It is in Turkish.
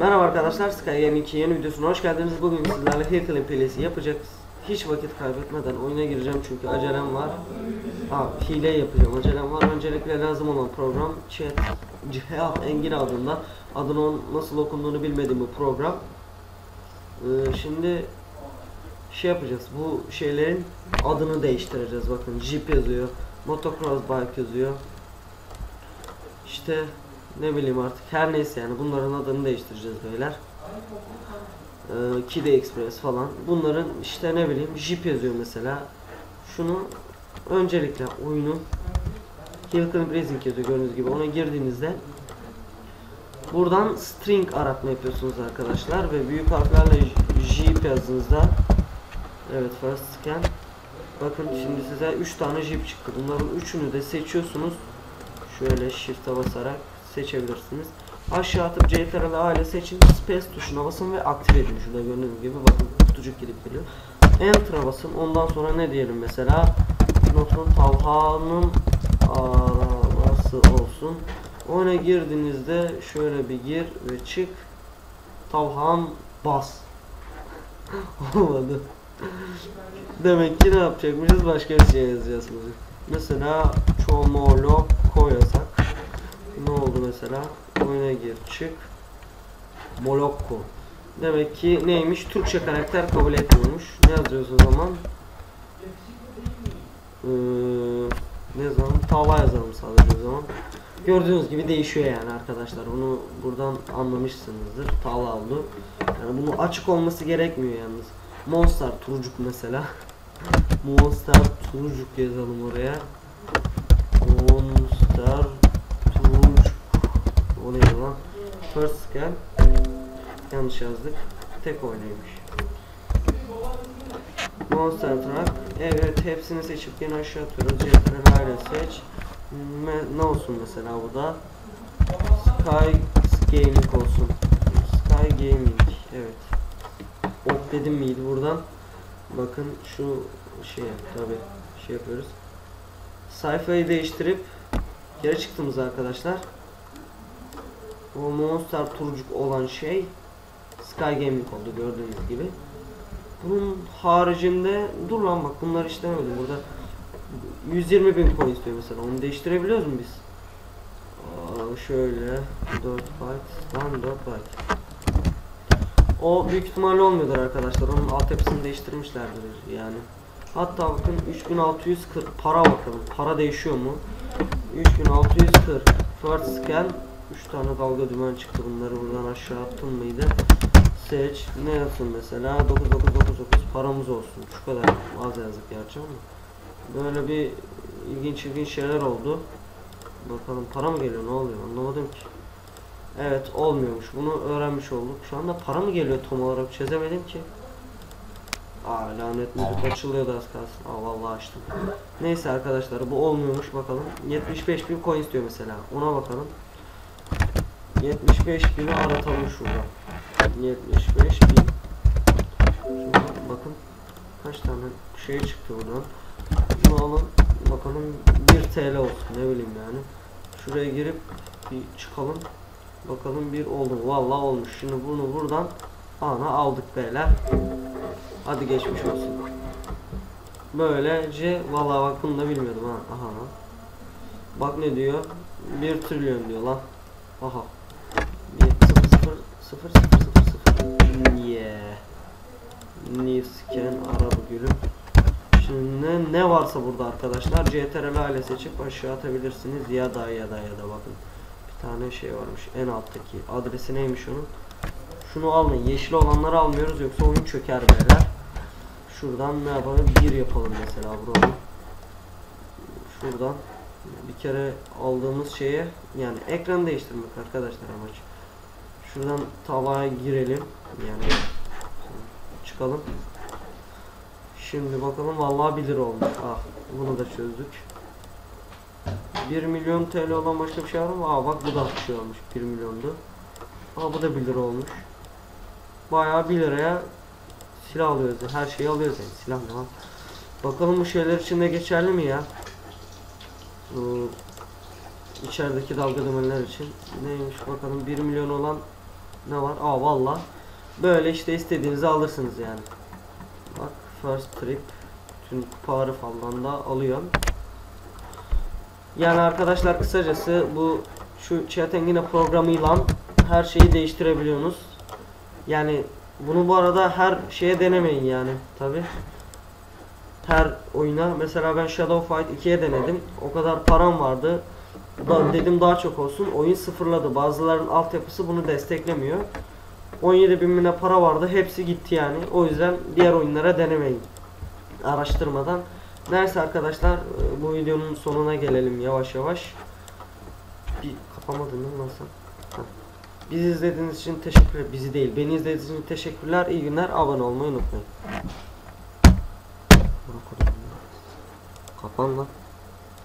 Merhaba arkadaşlar, Sky Gaming 2 yeni videosuna hoş geldiniz. Bugün sizlerle Hillclimb hilesi yapacağız. Hiç vakit kaybetmeden oyuna gireceğim çünkü acelem var. Aa, hile yapacağım, acelem var. Öncelikle lazım olan program Chat Cihat Engin adında. Adının nasıl okunduğunu bilmediğim bu program. Ee, şimdi şey yapacağız. Bu şeylerin adını değiştireceğiz. Bakın Jeep yazıyor, Motocross Bike yazıyor. İşte ne bileyim artık her neyse yani bunların adını değiştireceğiz beyler. Ee, Kid Express falan. Bunların işte ne bileyim Jeep yazıyor mesela. Şunu öncelikle oyunu Hillclimb Racing yazıyor gördüğünüz gibi ona girdiğinizde buradan string aratma yapıyorsunuz arkadaşlar ve büyük harflerle Jeep yazdığınızda evet first scan bakın şimdi size 3 tane Jeep çıktı bunların üçünü de seçiyorsunuz şöyle shift'e basarak seçebilirsiniz. Aşağı atıp CTRL A ile seçin. Space tuşuna basın ve aktif edin. Şurada gördüğünüz gibi bakın kutucuk gidip geliyor. Enter'a basın. Ondan sonra ne diyelim mesela? Notun Talha'nın arabası olsun. Ona girdiğinizde şöyle bir gir ve çık. Talhan bas. Olmadı. Demek ki ne yapacakmışız? Başka bir şey yazacağız. Mesela Çomoloko yasak. Ne oldu mesela? Oyuna gir çık. Molokko. Demek ki neymiş? Türkçe karakter kabul etmiyormuş. Ne yazıyoruz o zaman? Ee, ne yazalım? Tavla yazalım sadece o zaman. Gördüğünüz gibi değişiyor yani arkadaşlar. Bunu buradan anlamışsınızdır. Tavla oldu. Yani bunu açık olması gerekmiyor yalnız. Monster Turcuk mesela. Monster Turcuk yazalım oraya. Monster Turcuk. O neydi lan? First scan. Yanlış yazdık. Tek oynaymış. Monster Truck. Evet hepsini seçip yine aşağı atıyoruz. CTRL aile seç. Me ne olsun mesela bu da? Sky Gaming olsun. Sky Gaming. Evet. Dedim miydi buradan? Bakın şu şey tabi şey yapıyoruz. Sayfayı değiştirip geri çıktığımız arkadaşlar. O monster turcuk olan şey Sky Gaming oldu gördüğünüz gibi. Bunun haricinde dur lan bak bunları işlemedim burada 120 bin coin istiyor mesela onu değiştirebiliyoruz mu biz? Aa, şöyle 4 byte lan 4 byte o büyük ihtimalle olmuyordur arkadaşlar. Onun altyapısını değiştirmişlerdir yani. Hatta bakın 3640 para bakalım para değişiyor mu? 3640 first scan. 3 tane dalga dümen çıktı. Bunları buradan aşağı attım mıydı? Seç. Ne yazsın mesela? 9999 paramız olsun. Şu kadar. Az yazdık gerçi ama. Böyle bir ilginç ilginç şeyler oldu. Bakalım para mı geliyor? Ne oluyor? Anlamadım ki evet olmuyormuş bunu öğrenmiş olduk şu anda para mı geliyor tam olarak çözemedim ki Aa lanet müzik açılıyor da az kalsın. Aa vallahi açtım. Neyse arkadaşlar bu olmuyormuş bakalım. 75 bin coin istiyor mesela. Ona bakalım. 75 bini aratalım şurada. 75 bin. Bakın. Kaç tane şey çıktı buradan. Bunu alın. Bakalım 1 TL olsun ne bileyim yani. Şuraya girip bir çıkalım. Bakalım bir oldu mu? Vallahi olmuş. Şimdi bunu buradan ana aldık beyler. Hadi geçmiş olsun. Böylece vallahi bak bunu da bilmiyordum ha. Aha. Bak ne diyor? 1 trilyon diyor lan. Aha. 0 0 0 0 0 Yeah. New scan araba gülüm. Şimdi ne, ne varsa burada arkadaşlar CTRL aile seçip aşağı atabilirsiniz ya da ya da ya da bakın. Tane şey varmış en alttaki adresi neymiş onun? Şunu almayın. Yeşil olanları almıyoruz yoksa oyun çöker beyler. Şuradan ne yapalım? Bir yapalım mesela buranın. Şuradan bir kere aldığımız şeye yani ekran değiştirmek arkadaşlar amaç. Şuradan tavaya girelim. Yani çıkalım. Şimdi bakalım vallahi 1 lira olmuş. Ah bunu da çözdük. 1 milyon TL olan başka bir şey var mı? Aa bak bu da şey olmuş 1 milyondu. Aa bu da 1 lira olmuş. Bayağı 1 liraya silah alıyoruz. Her şeyi alıyoruz yani. Silah ne var? Bakalım bu şeyler için de geçerli mi ya? Bu içerideki dalga dümenler için. Neymiş bakalım 1 milyon olan ne var? Aa valla. Böyle işte istediğinizi alırsınız yani. Bak first trip tüm kupaları falan da alıyor. Yani arkadaşlar kısacası bu şu Chatengine programıyla her şeyi değiştirebiliyorsunuz. Yani bunu bu arada her şeye denemeyin yani tabi. Her oyuna mesela ben Shadow Fight 2'ye denedim. O kadar param vardı. Da, dedim daha çok olsun. Oyun sıfırladı. Bazılarının altyapısı bunu desteklemiyor. 17 bin bine para vardı. Hepsi gitti yani. O yüzden diğer oyunlara denemeyin. Araştırmadan. Neyse arkadaşlar e, bu videonun sonuna gelelim yavaş yavaş. Bir lan sen? Heh. Bizi izlediğiniz için teşekkür Bizi değil, beni izlediğiniz için teşekkürler. İyi günler. Abone olmayı unutmayın. Kapan lan.